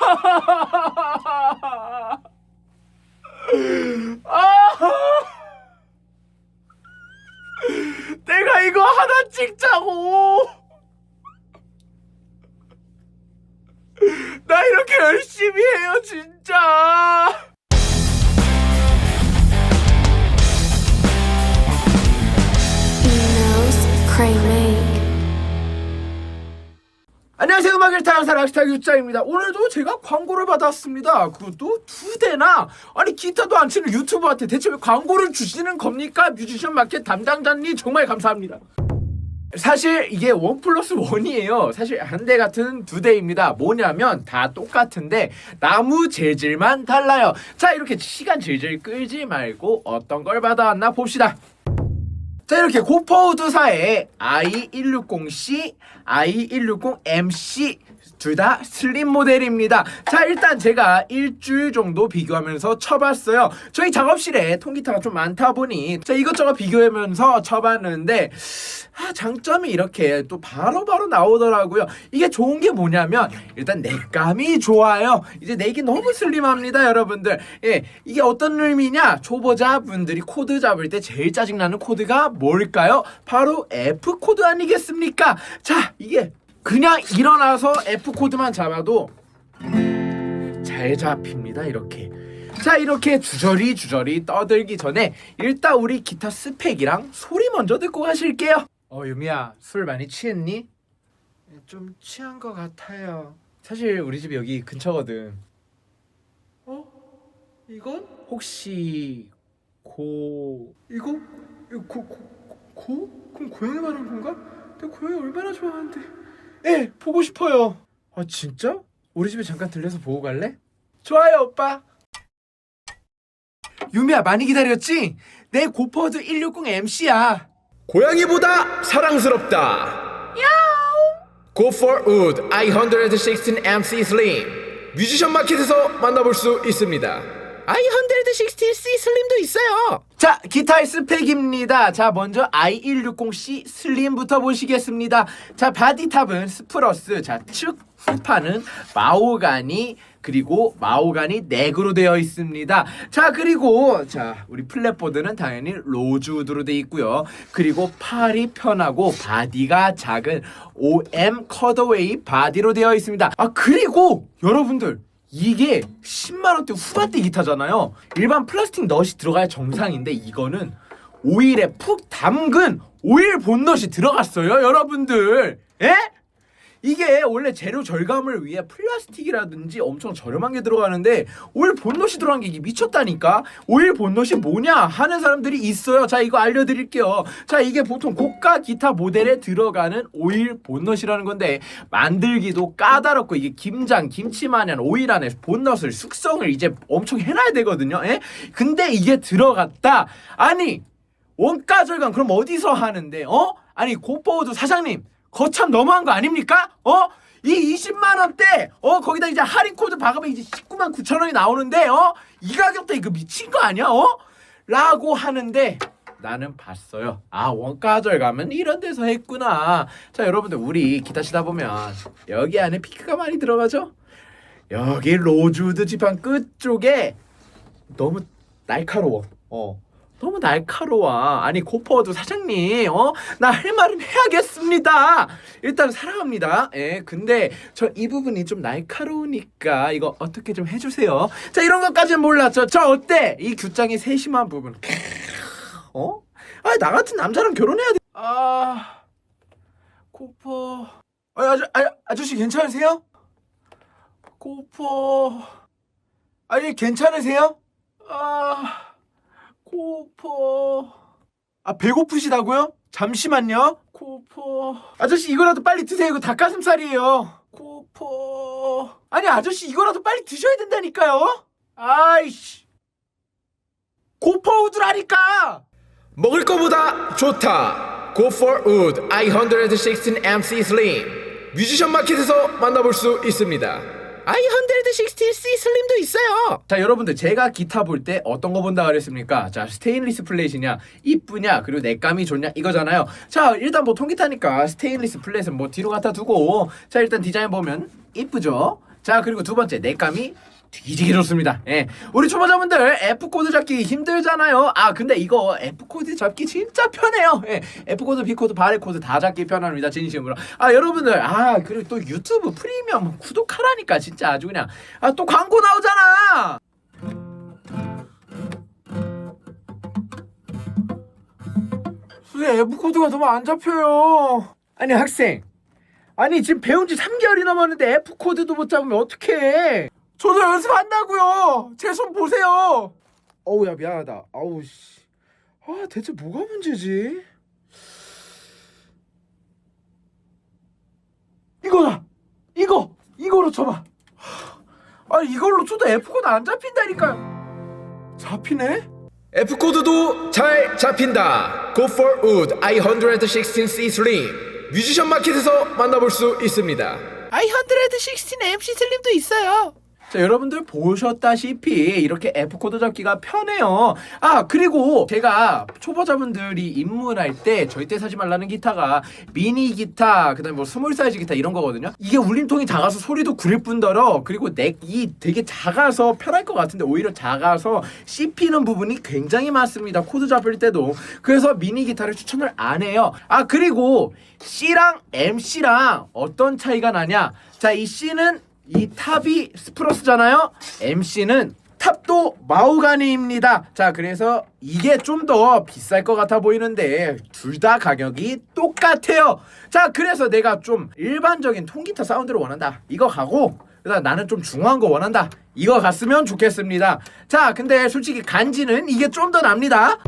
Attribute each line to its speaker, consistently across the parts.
Speaker 1: 내가 이거 하나 찍자고. 나 이렇게 열심히 해요, 진짜. 안녕하세요 음악을 타는 사람 스타 유짜입니다. 오늘도 제가 광고를 받았습니다. 그것도 두 대나? 아니 기타도 안 치는 유튜버한테 대체 왜 광고를 주시는 겁니까? 뮤지션 마켓 담당자님 정말 감사합니다. 사실 이게 원 플러스 원이에요. 사실 한 대 같은 두 대입니다. 뭐냐면 다 똑같은데 나무 재질만 달라요. 자 이렇게 시간 질질 끌지 말고 어떤 걸 받아왔나 봅시다 자 이렇게 고퍼우드사의 i160C, i160MC 둘 다 슬림 모델입니다. 자 일단 제가 일주일 정도 비교하면서 쳐봤어요. 저희 작업실에 통기타가 좀 많다 보니 자 이것저것 비교하면서 쳐봤는데 아, 장점이 이렇게 또 바로 바로 나오더라고요. 이게 좋은 게 뭐냐면 일단 내감이 좋아요. 이제 내기 너무 슬림합니다, 여러분들. 예, 이게 어떤 의미냐? 초보자분들이 코드 잡을 때 제일 짜증나는 코드가 뭘까요? 바로 F 코드 아니겠습니까? 자, 이게 그냥 일어나서 F 코드만 잡아도 잘 잡힙니다, 이렇게. 자 이렇게 주저리 주저리 떠들기 전에 일단 우리 기타 스펙이랑 소리 먼저 듣고 가실게요. 어 유미야 술 많이 취했니? 좀 취한 것 같아요. 사실 우리 집 여기 근처거든. 어? 이건 혹시 고 이거 이거 고, 고, 고? 그럼 고양이 말하는 건가? 내가 고양이 얼마나 좋아하는데. 예 보고 싶어요. 아 진짜? 우리 집에 잠깐 들려서 보고 갈래? 좋아요 오빠. 유미야 많이 기다렸지? 내 고퍼드 160 MC야.
Speaker 2: 고양이보다 사랑스럽다. Go for Wood i116 MC Slim 뮤지션 마켓에서 만나볼 수 있습니다. i116C 슬림도 있어요.
Speaker 1: 자, 기타의 스펙입니다. 자, 먼저 i160C 슬림부터 보시겠습니다. 자, 바디탑은 스프러스, 자, 측 후판은 마오가니 그리고 마오가니 넥으로 되어 있습니다. 자, 그리고 자, 우리 플랫보드는 당연히 로즈우드로 되어 있고요. 그리고 팔이 편하고 바디가 작은 OM 컷어웨이 바디로 되어 있습니다. 아, 그리고 여러분들 이게 10만 원대 후반대 기타잖아요. 일반 플라스틱 넛이 들어가야 정상인데 이거는 오일에 푹 담근 오일 본넛이 들어갔어요, 여러분들. 예? 이게 원래 재료 절감을 위해 플라스틱이라든지 엄청 저렴한 게 들어가는데 오일 본넛이 들어간 게 이게 미쳤다니까? 오일 본넛이 뭐냐? 하는 사람들이 있어요. 자 이거 알려드릴게요. 자 이게 보통 고가 기타 모델에 들어가는 오일 본넛이라는 건데 만들기도 까다롭고 이게 김장 김치 마냥 오일 안에 본넛을 숙성을 이제 엄청 해놔야 되거든요. 예? 근데 이게 들어갔다. 아니 원가 절감 그럼 어디서 하는데? 어? 아니 고퍼우드 사장님 거참 너무한 거 아닙니까? 어? 이 20만 원대 어 거기다 이제 할인 코드 박으면 이제 19만 9천 원이 나오는데 어? 이 가격대 이거 미친 거 아니야? 어? 라고 하는데 나는 봤어요. 아 원가 절감은 이런 데서 했구나. 자 여러분들 우리 기타 치다 보면 여기 안에 피크가 많이 들어가죠? 여기 로즈우드 지판 끝 쪽에 너무 날카로워. 어. 너무 날카로워. 아니 고퍼도 사장님, 어? 나 할 말은 해야겠습니다. 일단 사랑합니다. 예, 근데 저 이 부분이 좀 날카로우니까 이거 어떻게 좀 해주세요. 자 이런 것까지는 몰랐죠. 저 어때? 이 규장이 세심한 부분. 어? 아, 나 같은 남자랑 결혼해야 돼. 아, 고퍼. 아, 아저, 아, 아저씨 괜찮으세요? 고퍼. 아니 괜찮으세요? 아. 코퍼. 아 배고프시다고요? 잠시만요. 코퍼. 아저씨 이거라도 빨리 드세요. 이거 닭가슴살이에요. 코퍼. 아니 아저씨 이거라도 빨리 드셔야 된다니까요. 아이씨. 고퍼우드라니까.
Speaker 2: 먹을 거보다 좋다. Go for Wood i116 MC Slim 뮤지션 마켓에서 만나볼 수 있습니다. i116C 슬림도 있어요.
Speaker 1: 자 여러분들 제가 기타 볼 때 어떤 거 본다 그랬습니까? 자 스테인리스 플레이트냐 이쁘냐 그리고 내감이 좋냐 이거잖아요. 자 일단 뭐 통기타니까 스테인리스 플레이트는 뭐 뒤로 갖다 두고 자 일단 디자인 보면 이쁘죠? 자 그리고 두 번째 넷감이 뒤지기 좋습니다. 예. 우리 초보자분들 F 코드 잡기 힘들잖아요. 아 근데 이거 F 코드 잡기 진짜 편해요. 예. F 코드, B 코드, 바레 코드 다 잡기 편합니다. 진심으로. 아 여러분들 아 그리고 또 유튜브 프리미엄 구독하라니까 진짜 아주 그냥 아 또 광고 나오잖아. 왜 F 코드가 너무 안 잡혀요? 아니 학생. 아니 지금 배운 지 3개월이 넘었는데 F 코드도 못 잡으면 어떡해? 저도 연습한다고요. 제 손 보세요. 어우 야 미안하다. 아우 씨. 아 대체 뭐가 문제지? 이거다. 이거 이거로 쳐봐. 아 이걸로 쳐도 F 코드 안 잡힌다니까요. 잡히네?
Speaker 2: F 코드도 잘 잡힌다. Go for Wood i116C Slim 뮤지션 마켓에서 만나볼 수 있습니다.
Speaker 1: i116 MC 슬림도 있어요. 자, 여러분들 보셨다시피 이렇게 F 코드 잡기가 편해요. 아, 그리고 제가 초보자분들이 입문할 때 절대 사지 말라는 기타가 미니 기타, 그 다음에 뭐 스몰 사이즈 기타 이런 거거든요. 이게 울림통이 작아서 소리도 구릴 뿐더러 그리고 넥이 되게 작아서 편할 것 같은데 오히려 작아서 씹히는 부분이 굉장히 많습니다. 코드 잡을 때도. 그래서 미니 기타를 추천을 안 해요. 아, 그리고 C랑 MC랑 어떤 차이가 나냐? 자, 이 C는 이 탑이 스프러스잖아요. MC는 탑도 마우가니입니다. 자, 그래서 이게 좀 더 비쌀 것 같아 보이는데 둘 다 가격이 똑같아요. 자, 그래서 내가 좀 일반적인 통기타 사운드를 원한다. 이거 가고 그다음 나는 좀 중후한 거 원한다. 이거 갔으면 좋겠습니다. 자, 근데 솔직히 간지는 이게 좀 더 납니다.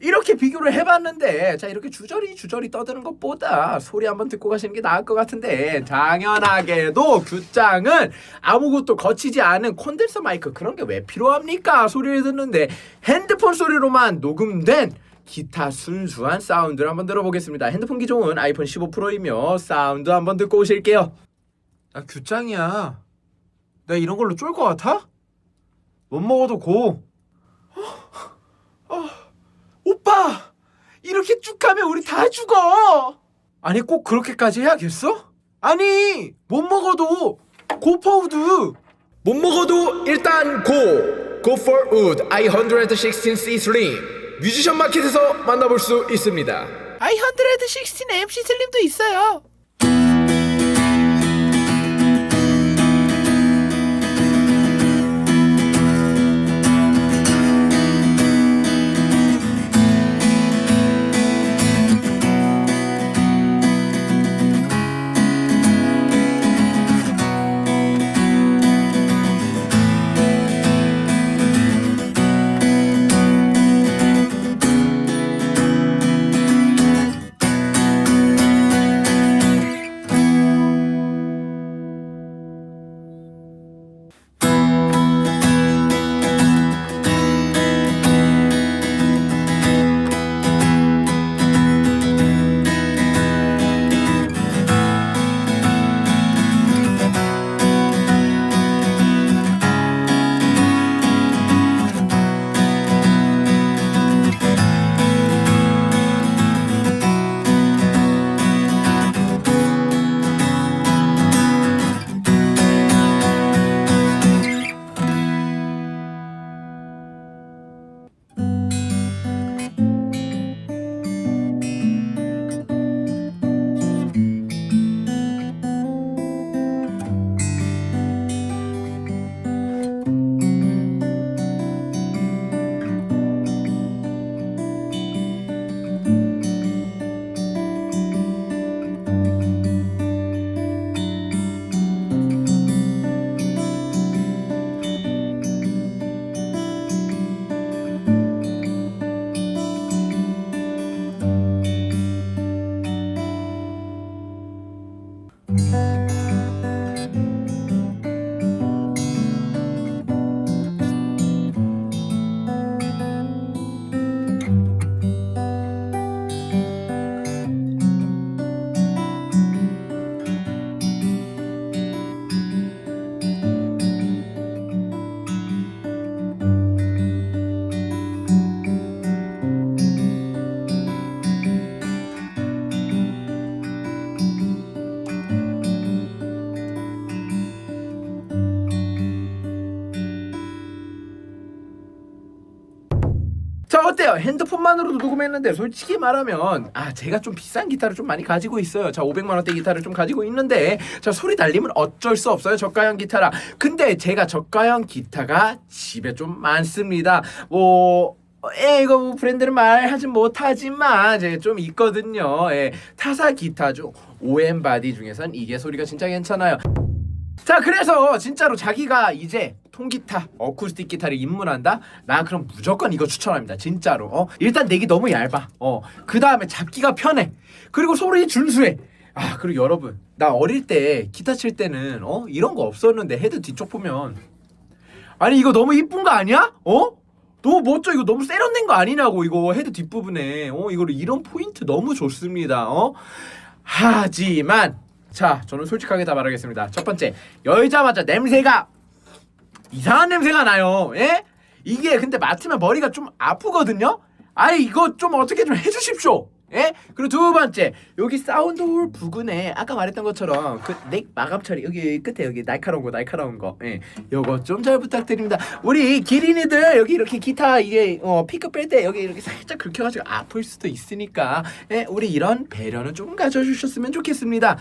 Speaker 1: 이렇게 비교를 해봤는데 자 이렇게 주저리 주저리 떠드는 것보다 소리 한번 듣고 가시는 게 나을 것 같은데 당연하게도 규장은 아무것도 거치지 않은 콘덴서 마이크. 그런 게 왜 필요합니까? 소리를 듣는데 핸드폰 소리로만 녹음된 기타 순수한 사운드를 한번 들어보겠습니다. 핸드폰 기종은 아이폰 15 프로이며 사운드 한번 듣고 오실게요. 나 규장이야. 내가 이런 걸로 쫄 것 같아? 못 먹어도 고 오빠 이렇게 쭉 가면 우리 다 죽어 아니 꼭 그렇게까지 해야겠어? 아니 못 먹어도 고퍼우드
Speaker 2: 못 먹어도 일단 고! Go for Wood i116C Slim 뮤지션 마켓에서 만나볼 수 있습니다.
Speaker 1: i116 MC 슬림도 있어요 어때요? 핸드폰만으로도 녹음했는데 솔직히 말하면 아 제가 좀 비싼 기타를 좀 많이 가지고 있어요. 자 500만 원대 기타를 좀 가지고 있는데 자 소리 달리면 어쩔 수 없어요. 저가형 기타라. 근데 제가 저가형 기타가 집에 좀 많습니다. 뭐 예, 이거 뭐 브랜드는 말하진 못하지만 이제 좀 있거든요. 예, 타사 기타 중 OM 바디 중에선 이게 소리가 진짜 괜찮아요. 자 그래서 진짜로 자기가 이제 통기타 어쿠스틱 기타를 입문한다? 나 그럼 무조건 이거 추천합니다. 진짜로. 어 일단 내기 너무 얇아. 어 그 다음에 잡기가 편해. 그리고 소리 준수해. 아 그리고 여러분 나 어릴 때 기타 칠 때는 어 이런 거 없었는데 헤드 뒤쪽 보면 아니 이거 너무 이쁜 거 아니야? 어? 너무 멋져. 이거 너무 세련된 거 아니냐고 이거 헤드 뒷부분에. 어 이거를 이런 포인트 너무 좋습니다. 어? 하지만 자 저는 솔직하게 다 말하겠습니다. 첫 번째 열자마자 냄새가 이상한 냄새가 나요. 예? 이게 근데 맡으면 머리가 좀 아프거든요? 아니 이거 좀 어떻게 좀 해주십시오. 예? 그리고 두 번째 여기 사운드 홀 부근에 아까 말했던 것처럼 그 넥 마감 처리 여기 끝에 여기 날카로운 거 날카로운 거 예. 요거 좀 잘 부탁드립니다. 우리 기린이들 여기 이렇게 기타 이게 어 피크 뺄 때 여기 이렇게 살짝 긁혀가지고 아플 수도 있으니까 예 우리 이런 배려는 좀 가져주셨으면 좋겠습니다.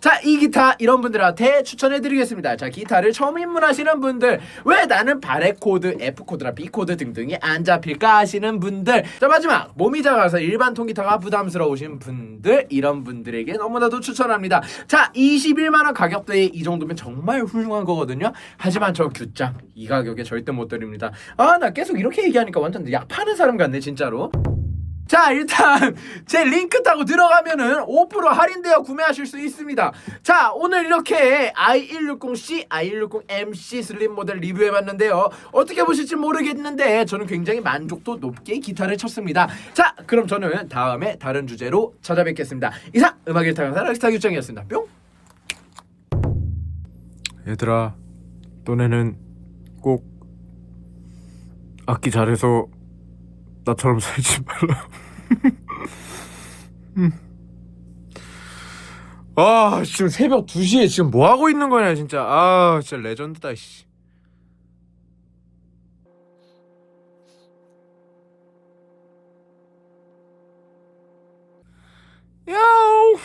Speaker 1: 자, 이 기타 이런 분들한테 추천해 드리겠습니다. 자, 기타를 처음 입문하시는 분들, 왜 나는 바레 코드, F 코드나 B 코드 등등이 안 잡힐까 하시는 분들. 자, 마지막 몸이 작아서 일반 통기타가 부담스러우신 분들, 이런 분들에게 너무나도 추천합니다. 자, 21만 원 가격대에 이 정도면 정말 훌륭한 거거든요. 하지만 저 규장 이 가격에 절대 못 드립니다. 아, 나 계속 이렇게 얘기하니까 완전 약 파는 사람 같네, 진짜로. 자 일단 제 링크 타고 들어가면은 5% 할인되어 구매하실 수 있습니다. 자 오늘 이렇게 i160C, i160MC 슬림 모델 리뷰해봤는데요. 어떻게 보실지 모르겠는데 저는 굉장히 만족도 높게 기타를 쳤습니다. 자 그럼 저는 다음에 다른 주제로 찾아뵙겠습니다. 이상 음악 일타 강사 락스타 규정이었습니다. 뿅!
Speaker 3: 얘들아, 너네는 꼭 악기 잘해서 나처럼 살지 말라. 음. 아, 지금 새벽 2시에 지금 뭐 하고 있는 거냐, 진짜. 아, 진짜 레전드다, 씨. 야옹!